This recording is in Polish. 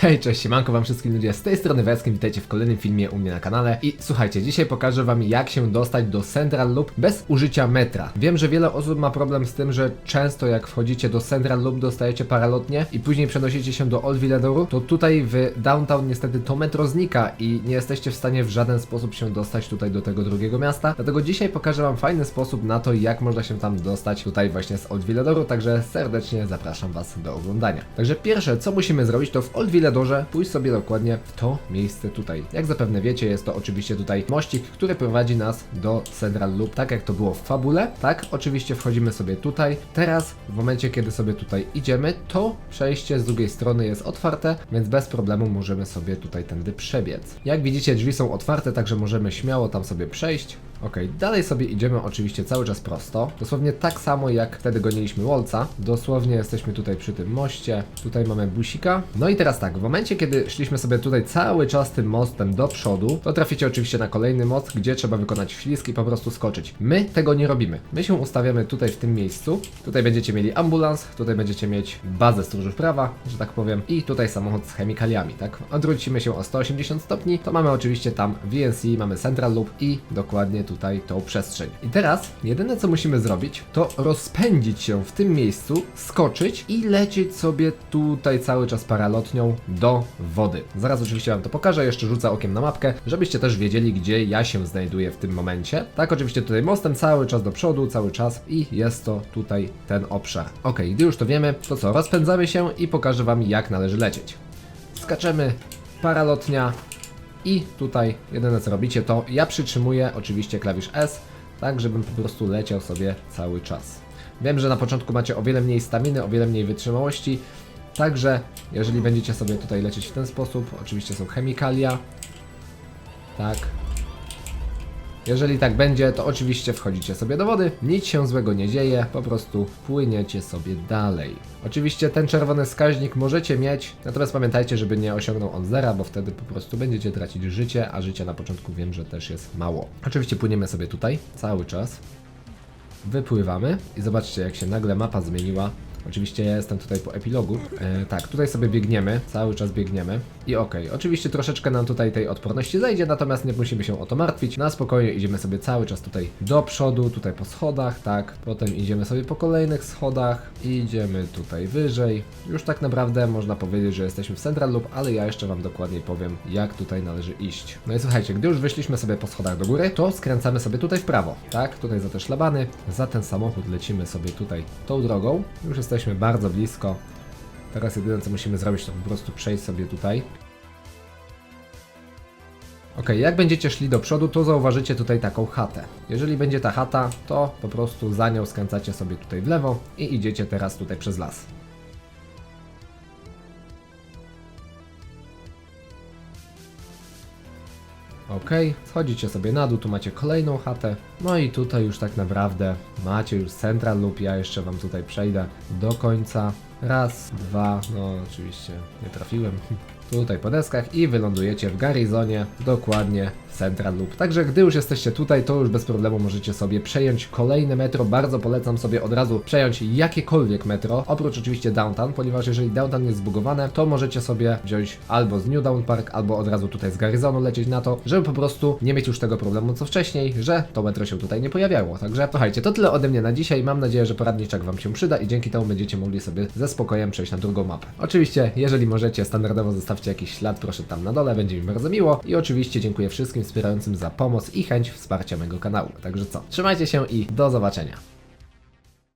Hej, cześć, siemanko wam wszystkim ludzie, z tej strony Weskiem, witajcie w kolejnym filmie u mnie na kanale i słuchajcie, dzisiaj pokażę wam jak się dostać do Central Loop bez użycia metra. Wiem, że wiele osób ma problem z tym, że często jak wchodzicie do Central Loop dostajecie paralotnie i później przenosicie się do Old Villadoru, to tutaj w Downtown niestety to metro znika i nie jesteście w stanie w żaden sposób się dostać tutaj do tego drugiego miasta, dlatego dzisiaj pokażę wam fajny sposób na to, jak można się tam dostać tutaj właśnie z Old Villadoru, także serdecznie zapraszam was do oglądania. Także pierwsze, co musimy zrobić, to w Old Villadorze pójść sobie dokładnie w to miejsce tutaj. Jak zapewne wiecie, jest to oczywiście tutaj mościk, który prowadzi nas do Central Loop, tak jak to było w fabule. Tak, oczywiście wchodzimy sobie tutaj. Teraz, w momencie, kiedy sobie tutaj idziemy, to przejście z drugiej strony jest otwarte, więc bez problemu możemy sobie tutaj tędy przebiec. Jak widzicie, drzwi są otwarte, także możemy śmiało tam sobie przejść. Ok, dalej sobie idziemy oczywiście cały czas prosto. Dosłownie tak samo jak wtedy goniliśmy Wolca. Dosłownie jesteśmy tutaj przy tym moście. Tutaj mamy busika. No i teraz tak, w momencie kiedy szliśmy sobie tutaj cały czas tym mostem do przodu, to traficie oczywiście na kolejny most, gdzie trzeba wykonać ślizg i po prostu skoczyć. My tego nie robimy. My się ustawiamy tutaj w tym miejscu. Tutaj będziecie mieli ambulans, tutaj będziecie mieć bazę stróżów prawa, że tak powiem, i tutaj samochód z chemikaliami, tak? Odwrócimy się o 180 stopni, to mamy oczywiście tam VNC, mamy Central Loop i dokładnie tutaj tą przestrzeń. I teraz jedyne co musimy zrobić, to rozpędzić się w tym miejscu, skoczyć i lecieć sobie tutaj cały czas paralotnią do wody. Zaraz oczywiście Wam to pokażę, jeszcze rzucę okiem na mapkę, żebyście też wiedzieli, gdzie ja się znajduję w tym momencie. Tak, oczywiście tutaj mostem cały czas do przodu, cały czas i jest to tutaj ten obszar. Ok, gdy już to wiemy, to co, rozpędzamy się i pokażę Wam jak należy lecieć. Skaczemy, paralotnia, i tutaj jedyne co robicie to ja przytrzymuję oczywiście klawisz S, tak żebym po prostu leciał sobie cały czas. Wiem, że na początku macie o wiele mniej staminy, o wiele mniej wytrzymałości, także jeżeli będziecie sobie tutaj lecieć w ten sposób, oczywiście są chemikalia, tak. Jeżeli tak będzie, to oczywiście wchodzicie sobie do wody, nic się złego nie dzieje, po prostu płyniecie sobie dalej. Oczywiście ten czerwony wskaźnik możecie mieć, natomiast pamiętajcie, żeby nie osiągnął on zera, bo wtedy po prostu będziecie tracić życie, a życia na początku wiem, że też jest mało. Oczywiście płyniemy sobie tutaj cały czas. Wypływamy i zobaczcie jak się nagle mapa zmieniła. Oczywiście ja jestem tutaj po epilogu. E, tak, tutaj sobie biegniemy, cały czas biegniemy. I okej, oczywiście troszeczkę nam tutaj tej odporności zejdzie, natomiast nie musimy się o to martwić. Na spokojnie idziemy sobie cały czas tutaj do przodu, tutaj po schodach, tak. Potem idziemy sobie po kolejnych schodach, idziemy tutaj wyżej. Już tak naprawdę można powiedzieć, że jesteśmy w Central Loop, ale ja jeszcze Wam dokładniej powiem, jak tutaj należy iść. No i słuchajcie, gdy już wyszliśmy sobie po schodach do góry, to skręcamy sobie tutaj w prawo, tak? Tutaj za te szlabany, za ten samochód lecimy sobie tutaj tą drogą. Już jesteśmy bardzo blisko. Teraz jedyne co musimy zrobić to po prostu przejść sobie tutaj. Ok, jak będziecie szli do przodu, to zauważycie tutaj taką chatę. Jeżeli będzie ta chata, to po prostu za nią skręcacie sobie tutaj w lewo i idziecie teraz tutaj przez las. Ok, schodzicie sobie na dół, tu macie kolejną chatę. No i tutaj już tak naprawdę macie już Central Loop, ja jeszcze Wam tutaj przejdę do końca. Raz, dwa, no oczywiście nie trafiłem. Tutaj po deskach i wylądujecie w Garizonie, dokładnie w Central Loop. Także gdy już jesteście tutaj, to już bez problemu możecie sobie przejąć kolejne metro. Bardzo polecam sobie od razu przejąć jakiekolwiek metro, oprócz oczywiście Downtown, ponieważ jeżeli Downtown jest zbugowane, to możecie sobie wziąć albo z New Down Park, albo od razu tutaj z Garyzonu lecieć na to, żeby po prostu nie mieć już tego problemu co wcześniej, że to metro się tutaj nie pojawiało. Także słuchajcie, to tyle ode mnie na dzisiaj. Mam nadzieję, że poradniczek Wam się przyda i dzięki temu będziecie mogli sobie ze spokojem przejść na drugą mapę. Oczywiście, jeżeli możecie, standardowo zostawcie jakiś ślad, proszę tam na dole, będzie mi bardzo miło. I oczywiście dziękuję wszystkim wspierającym za pomoc i chęć wsparcia mojego kanału. Także co, trzymajcie się i do zobaczenia.